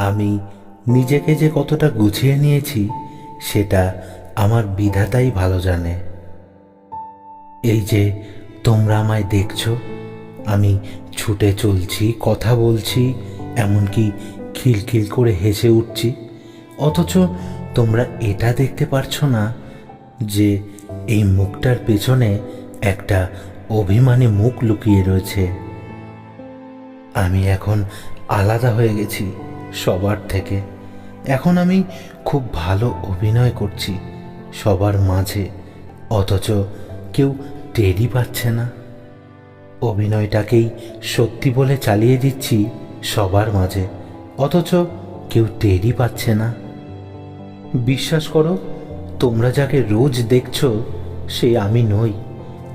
আমি নিজেকে যে কতটা গুছিয়ে নিয়েছি, সেটা আমার বিধাতাই ভালো জানে। এই যে তোমরা আমায় দেখছ, আমি ছুটে চলছি, কথা বলছি, এমনকি খিলখিল করে হেসে উঠছি, অথচ তোমরা এটা দেখতে পারছ না যে এই মুখটার পেছনে একটা অভিমানী মুখ লুকিয়ে রয়েছে। আমি এখন আলাদা হয়ে গেছি। সবার থেকে। এখন আমি খুব ভালো অভিনয় করছি সবার মাঝে, অথচ কেউ টেরই পাচ্ছে না। অভিনয়টাকেই সত্যি বলে চালিয়ে দিচ্ছি সবার মাঝে, অথচ কেউ টেরই পাচ্ছে না। বিশ্বাস করো, তোমরা যাকে রোজ দেখছ, সে আমি নই।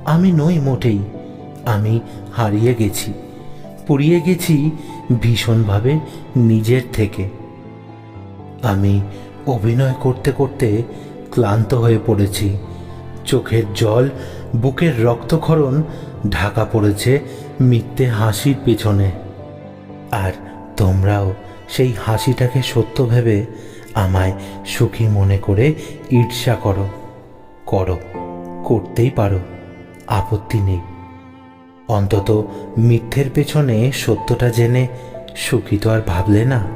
আমি নই মোটেই, আমি হারিয়ে গেছি। পুড়িয়ে গেছি ভীষণভাবে নিজের থেকে। আমি অভিনয় করতে করতে ক্লান্ত হয়ে পড়েছি। চোখের জল, বুকের রক্তক্ষরণ ঢাকা পড়েছে মিথ্যে হাসির পেছনে। আর তোমরাও সেই হাসিটাকে সত্য ভেবে আমায় সুখী মনে করে ঈর্ষা করো। করো, করতেই পারো। আপত্তি নেই। অন্তত মিথ্যের পেছনে সত্যটা জেনে সুখী তো আর ভাবলে না।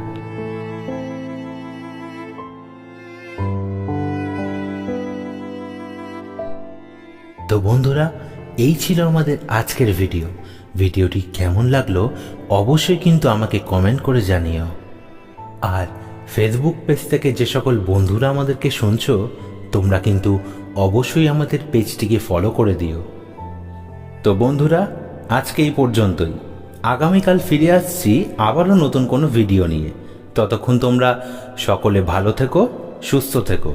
তো বন্ধুরা, এই ছিল আমাদের আজকের ভিডিও। ভিডিওটি কেমন লাগল অবশ্যই কিন্তু আমাকে কমেন্ট করে জানিও। আর ফেসবুক পেজ থেকে যে সকল বন্ধুরা আমাদেরকে শুনছো, তোমরা কিন্তু অবশ্যই আমাদের পেজটিকে ফলো করে দিও। তো বন্ধুরা আজকে এই পর্যন্তই। আগামীকাল ফিরে আসছি আবারও নতুন কোনো ভিডিও নিয়ে। ততক্ষণ তোমরা সকলে ভালো থেকো, সুস্থ থেকো।